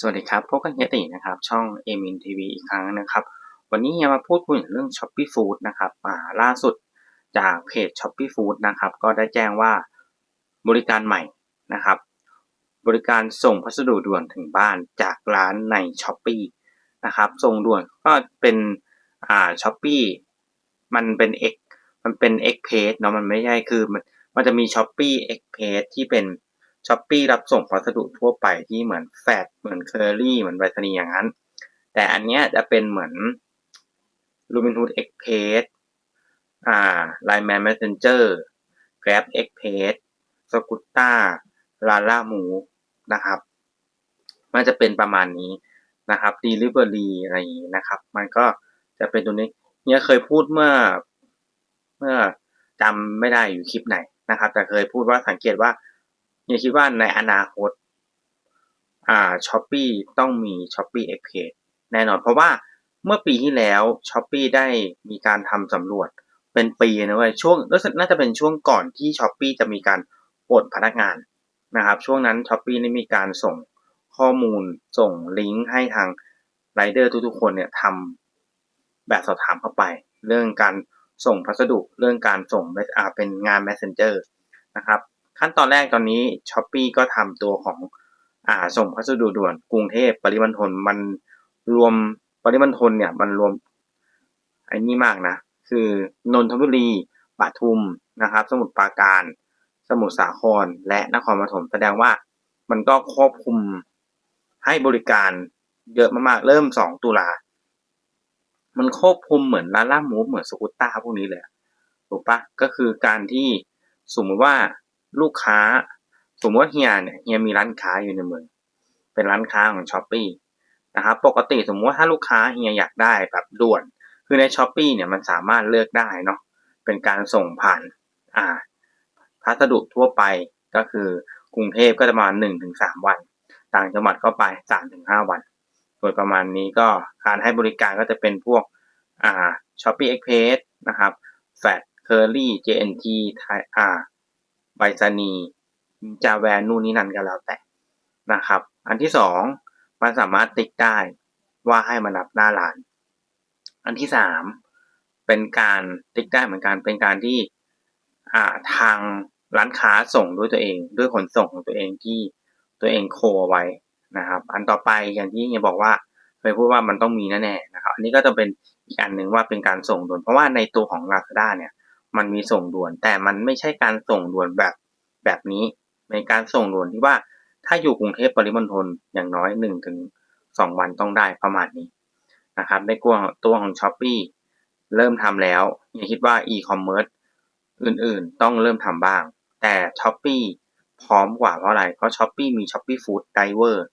สวัสดีครับ พบกันเฮียตินะครับ ช่องเอมินทีวีอีกครั้งนะครับ วันนี้เฮียมาพูดคุยเรื่อง s h อ p e e Food นะครับอ่าล่าสุดจากเพจ s h อ p e e Food นะครับ ก็ได้แจ้งว่าบริการใหม่นะครับ บริการส่งพัสดุด่วนถึงบ้านจากร้านใน s h อ p e e นะครับ ส่งด่วนก็เป็นอ่า s h อ p e e มันเป็น X มันเป็น X Page เนาะมันไม่ใช่คือมันมันจะมี s h อ p e e X Page ที่เป็น ช้อปปี้รับส่งพัสดุทั่วไปที่เหมือนแฟดเหมือนเคอรี่เหมือนไบรนีอย่างนั้น แต่อันเนี้ยจะเป็นเหมือน r u b i n Hood Express อ่า Line Man Messenger Grab Express s c o o t a Lala Move นะครับ มันจะเป็นประมาณนี้นะครับ Delivery อะไรอย่างนี้นะครับ มันก็จะเป็นตัวนี้เนี่ยเคยพูดเมื่อเมื่อจำไม่ได้อยู่คลิปไหนนะครับ แต่เคยพูดว่าสังเกตว่า เฮียคิดว่าในอนาคตอ่าช้อปปีต้องมีช้อปปี้เอ็กเพแน่นอน เพราะว่าเมื่อปีที่แล้วช้อปปีได้มีการทำสำรวจเป็นปีนะเว้ยช่วงน่าจะเป็นช่วงก่อนที่ช้อปปีจะมีการปลดพนักงานนะครับ ช่วงนั้นช้อปปีได้มีการส่งข้อมูลส่งลิงก์ให้ทางไรเดอร์ทุกๆคนเนี่ยทำแบบสอบถามเข้าไป เรื่องการส่งพัสดุเรื่องการส่งเป็นงาน Messenger นะครับ ขั้นตอนแรกตอนนี้ช้อปปีก็ทำตัวของอ่าส่งพัสดุด่วนกรุงเทพปริมณฑลมันรวมปริมณฑลเนี่ยมันรวมไอ้นี่มากนะ คือนนทบุรีปทุมนะครับ สมุทรปราการ สมุทรสาครและนครปฐมแสดงว่ามันก็ครอบคลุมให้บริการเยอะมากๆ เริ่มสองตุลา มันครอบคลุมเหมือนลาล่ามูฟเหมือนสกุตต้าพวกนี้เลยถูกปะก็คือการที่สมมติว่า ลูกค้า สมมติว่าเฮียเนี่ยเฮียมีร้านค้าอยู่ในเมืองเป็นร้านค้าของช้อปปี้นะครับปกติสมมติว่าถ้าลูกค้าเฮียอยากได้แบบด่วน คือในช้อปปี้เนี่ยมันสามารถเลือกได้เนาะเป็นการส่งผ่านอ่าพัสดุทั่วไปก็คือกรุงเทพก็จะประมาณหนึ่งถึงสามวัน ต่างจังหวัดก็ไปสามถึงห้าวัน โดยประมาณนี้ก็การให้บริการก็จะเป็นพวกอ่าช้อปปี้เอ็กเพสนะครับแฟดเคอรี่เจเอ็นทีไทยอ่า ใบซานีจาแวนนู่นนี่นั่นก็แล้วแต่นะครับ อันที่สองมันสามารถติ๊กได้ว่าให้มารับหน้าร้าน อันที่สามเป็นการติ๊กได้เหมือนกันเป็นการที่อ่าทางร้านค้าส่งด้วยตัวเอง ด้วยขนส่งของตัวเองที่ตัวเองโคไว้นะครับ อันต่อไปอย่างที่เฮียบอกว่าเคยพูดว่ามันต้องมีแน่ๆนะครับ อันนี้ก็จะเป็นอีกอันหนึ่งว่าเป็นการส่งด่วนเพราะว่าในตัวของ Lazada เนี่ย มันมีส่งด่วน แต่มันไม่ใช่การส่งด่วนแบบแบบนี้เป็นการส่งด่วนที่ว่าถ้าอยู่กรุงเทพปริมณฑลอย่างน้อยหนึ่งถึงสองวันต้องได้ประมาณนี้นะครับในกลัวตัวของช้อปปีเริ่มทำแล้วอย่าคิดว่าอีคอมเมิร์ซอื่นๆ ต้องเริ่มทำบ้าง แต่ช้อปปีพร้อมกว่าเพราะอะไร เพราะช้อปปีมีช้อปปี้ฟู้ดไดเวอร์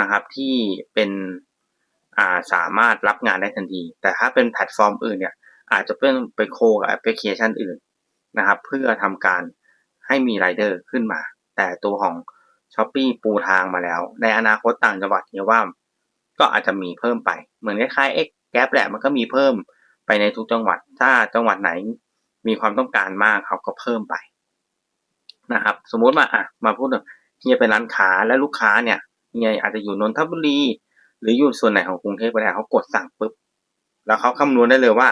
นะครับที่เป็นอ่าสามารถรับงานได้ทันที แต่ถ้าเป็นแพลตฟอร์มอื่นเนี่ย อาจจะเป็นไปโคกับแอปพลิเคชันอื่นนะครับ เพื่อทำการให้มีไรเดอร์ขึ้นมา แต่ตัวของ s h อ p e e ปูทางมาแล้ว ในอนาคตต่างจังหวัดเนี่ยว่า ก็อาจจะมีเพิ่มไป เหมือนคล้ายๆ X แก p แหละมันก็มีเพิ่มไปในทุกจังหวัด ถ้าจังหวัดไหนมีความต้องการมากเขาก็เพิ่มไปนะครับ สมมุติมาอะมาพูดเฮียเป็นร้านค้าและลูกค้าเนี่ยเฮียอาจจะอยู่นนทบุรี หรืออยู่ส่วนไหนของกรุงเทพก็ได้เขากดสั่งปุ๊บแล้วเขาคำนวณได้เลยว่า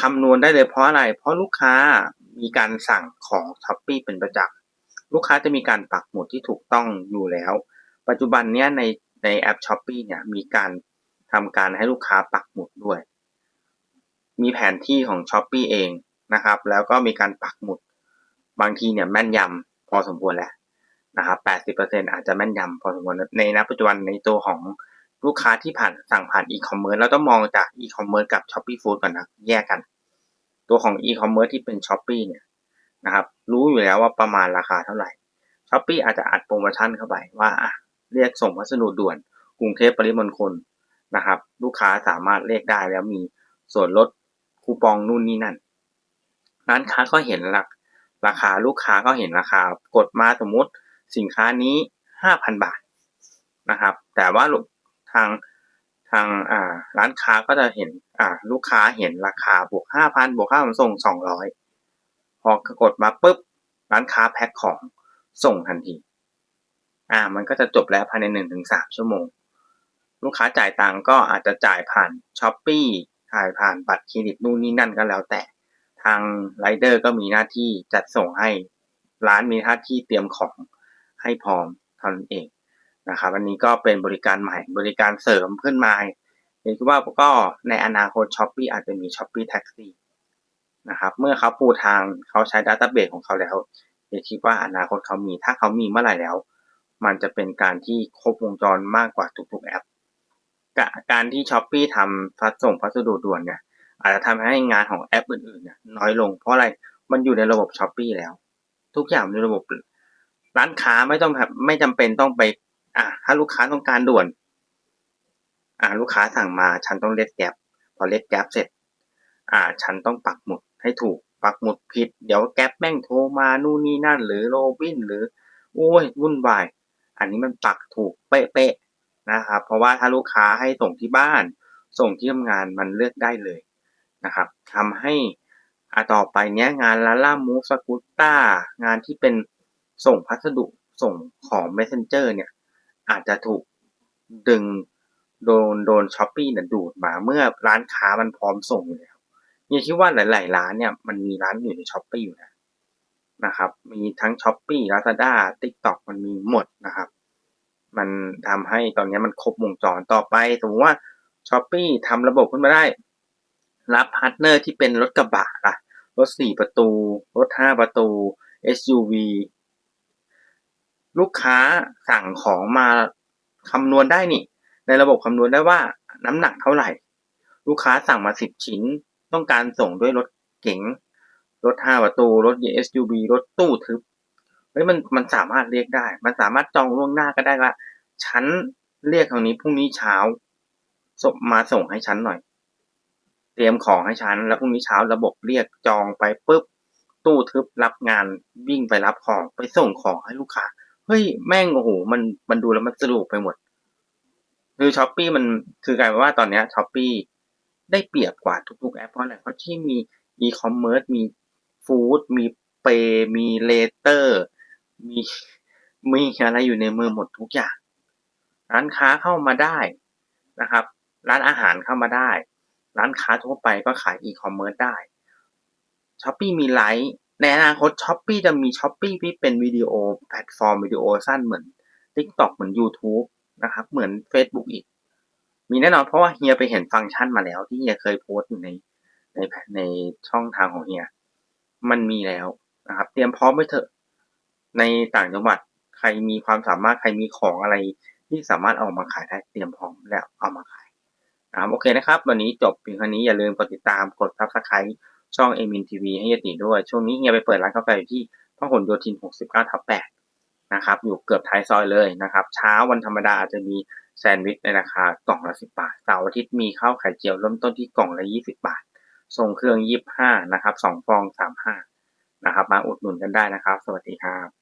คำนวณได้เลยเพราะอะไร เพราะลูกค้ามีการสั่งของช้อปปีเป็นประจำลูกค้าจะมีการปักหมุดที่ถูกต้องอยู่แล้ว ปัจจุบันเนี้ยในในแอปช้อปปีเนี่ยมีการทำการให้ลูกค้าปักหมุดด้วย มีแผนที่ของช้อปปีเองนะครับ แล้วก็มีการปักหมุด บางทีเนี่ยแม่นยำพอสมควรแหละนะครับ 80%อาจจะแม่นยำพอสมควรในณปัจจุบันในตัวของ ลูกค้าที่ผ่านสั่งผ่านอีคอมเมิร์ซเราต้องมองจากอีคอมเมิร์ซกับช้อปปี้ฟู้ดก่อนนะแยกกัน ตัวของอีคอมเมิร์ซที่เป็นช้อปปี้เนี่ยนะครับ รู้อยู่แล้วว่าประมาณราคาเท่าไหร่ช้อปปี้อาจจะอัดโปรโมชั่นเข้าไปว่าเรียกส่งพัสดุด่วนกรุงเทพปริมณฑลนะครับ ลูกค้าสามารถเรียกได้แล้วมีส่วนลดคูปองนู่นนี่นั่น ร้านค้าก็เห็นราราคาลูกค้าก็เห็นราคากดมาสมมติสินค้านี้ห้าพันบาทนะครับ แต่ว่า ทางทางอ่าร้านค้าก็จะเห็นอ่าลูกค้าเห็นราคาบวกห้าพันบวกค่าขนส่งสองร้อยพอกดมาปุ๊บร้านค้าแพ็คของส่งทันที อ่า มันก็จะจบแล้วภายในหนึ่งถึงสามชั่วโมง ลูกค้าจ่ายตังก็อาจจะจ่ายผ่านช้อปปี้จ่ายผ่านบัตรเครดิตนู่นนี่นั่นก็แล้วแต่ ทางไรเดอร์ก็มีหน้าที่จัดส่งให้ ร้านมีหน้าที่เตรียมของให้พร้อมเท่านั้นเอง นะครับอันนี้ก็เป็นบริการใหม่บริการเสริมขึ้นมาเห็นว่าก็ในอนาคตช้อปปี้อาจจะมีช้อปปี้แท็กซี่นะครับเมื่อเขาปูทางเขาใช้ดัตต้าเบสของเขาแล้วเดี๋ยวคิดว่าอนาคตเขามีถ้าเขามีเมื่อไหร่แล้ว มันจะเป็นการที่ครบวงจรมากกว่าทุกๆแอป การที่ช้อปปี้ทำพัสส่งพัสดุด่วนเนี่ยอาจจะทำให้งานของแอปอื่นๆเนี่ยน้อยลงเพราะอะไรมันอยู่ในระบบช้อปปี้แล้ว ทุกอย่างในระบบร้านค้าไม่ต้องไม่จำเป็นต้องไป อ่าถ้าลูกค้าต้องการด่วน อ่าลูกค้าสั่งมาฉันต้องเล็ดแก๊บพอเล็ดแก๊บเสร็จ อ่า ฉันต้องปักหมุดให้ถูก ปักหมุดผิด เดี๋ยวแก๊บแม่งโทรมานู่นนี่นั่น หรือโรบินหรือ โอ้ยวุ่นวาย อันนี้มันปักถูกเป๊ะๆนะครับ เพราะว่าถ้าลูกค้าให้ส่งที่บ้าน ส่งที่ทำงานมันเลือกได้เลยนะครับทำให้อาต่อไปเนี้ยงานลาล่ามูฟสกูต้างานที่เป็นส่งพัสดุส่งของ Messenger เนี่ย อาจจะถูกดึงโดนโดนช้อปปี้เนี่ยดูดมาเมื่อร้านค้ามันพร้อมส่งอยู่แล้วเนี่ยคิดว่าหลาย ๆ ร้านเนี่ยมันมีร้านอยู่ในช้อปปี้อยู่นะนะครับ มีทั้งช้อปปี้ลาซาด้าติ๊กต็อกมันมีหมดนะครับ มันทำให้ตอนนี้มันครบวงจรต่อไปสมมติว่าช้อปปี้ทำระบบขึ้นมาได้ รับพาร์ทเนอร์ที่เป็นรถกระบะล่ะ รถสี่ประตู รถห้าประตู SUV ลูกค้าสั่งของมาคำนวณได้นี่ ในระบบคำนวณได้ว่าน้ำหนักเท่าไหร่ ลูกค้าสั่งมาสิบชิ้น ต้องการส่งด้วยรถเก๋งรถห้าประตูรถ SUV รถตู้ทึบเฮ้ยมันมันสามารถเรียกได้ มันสามารถจองล่วงหน้าก็ได้ว่าฉันเรียกทางนี้พรุ่งนี้เช้าส่งมาส่งให้ฉันหน่อย เตรียมของให้ฉัน แล้วพรุ่งนี้เช้าระบบเรียกจองไปปุ๊บตู้ทึบรับงานวิ่งไปรับของไปส่งของให้ลูกค้า เฮ้ยแม่งโอ้โหมันมันดูแล้วมันสนุกไปหมด คือช้อปปี้มันคือกลายเป็นว่าตอนนี้ช้อปปี้ได้เปรียบกว่าทุกๆแอปเพราะอะไรเพราะที่มีอีคอมเมิร์ซมีฟู้ดมีเปมีเลเตอร์มีมีอะไรอยู่ในมือหมดทุกอย่าง ร้านค้าเข้ามาได้นะครับ ร้านอาหารเข้ามาได้ ร้านค้าทั่วไปก็ขายอีคอมเมิร์ซได้ช้อปปี้มีไลฟ์ ในอนาคตช้อปปี้จะมีช้อปปี้ที่เป็นวิดีโอแพลตฟอร์มวิดีโอสั้นเหมือน TikTok เหมือน YouTube นะครับ เหมือน Facebook อีก มีแน่นอนเพราะว่าเฮียไปเห็นฟังก์ชันมาแล้วที่เฮียเคยโพสต์อยู่ในในในช่องทางของเฮีย มันมีแล้วนะครับ เตรียมพร้อมไว้เถอะ ในต่างจังหวัดใครมีความสามารถใครมีของอะไรที่สามารถเอามาขายได้เตรียมพร้อมแล้วเอามาขายนะครับโอเคนะครับ วันนี้จบเพียงเท่านี้อย่าลืมกดติดตามกด subscribe ช่องเอมินทีวีให้ยติด้วย ช่วงนี้เฮียไปเปิดร้านกาแฟอยู่ที่พหลโยธิน 69 ทับ 8 นะครับ อยู่เกือบท้ายซอยเลยนะครับ เช้าวันธรรมดาอาจจะมีแซนด์วิชในราคากล่องละ 10 บาท เสาร์อาทิตย์มีข้าวไข่เจียวเริ่มต้นที่กล่องละ 20 บาทส่งเครื่อง 25 นะครับ 2 ฟอง 35 นะครับ มาอุดหนุนกันได้นะครับ สวัสดีครับ